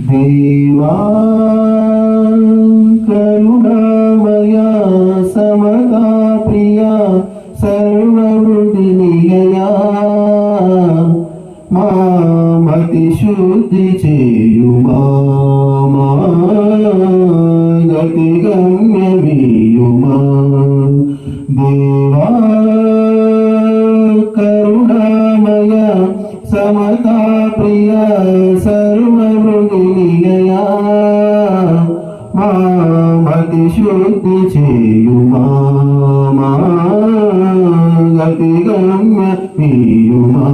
देवा करुणामया समदा प्रिया सर्व मा मतिशुदृचेयुमा गति गीयुमा देवा మతి శుద్ధి చేయుమా మా గతి గమ్యమీయుమా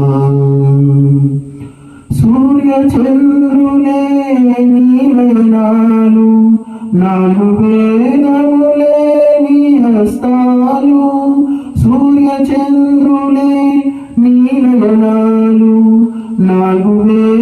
సూర్య చంద్రులే నీలనాలు నాలు వేదములే నీ హస్తాలు సూర్య చంద్రులే నీలనాలు నాలుగు వేద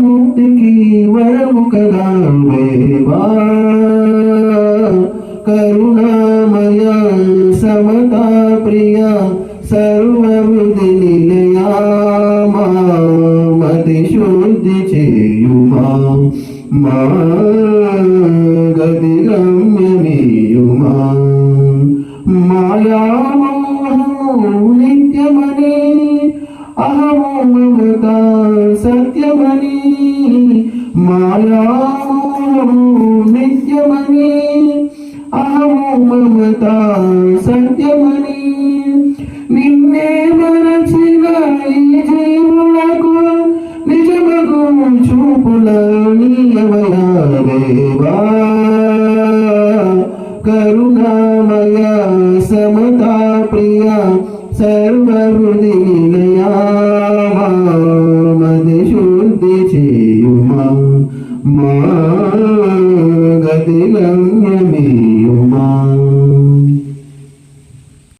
ముక్తికి వరము కదా కరుణామయ సమతా ప్రియ సర్వృది నిలయా మతి శుద్ధి చేయుమా. మా గతి గమ్యమీయుమా. మాయామోహము నిత్యమని మమత సత్యమని మాయామోహము నిత్యమని అహము మమత సత్యమని. నిన్నే మరచిన ఈ జీవులకు నిజమగు చూపుల నీయమయా దేవా. um,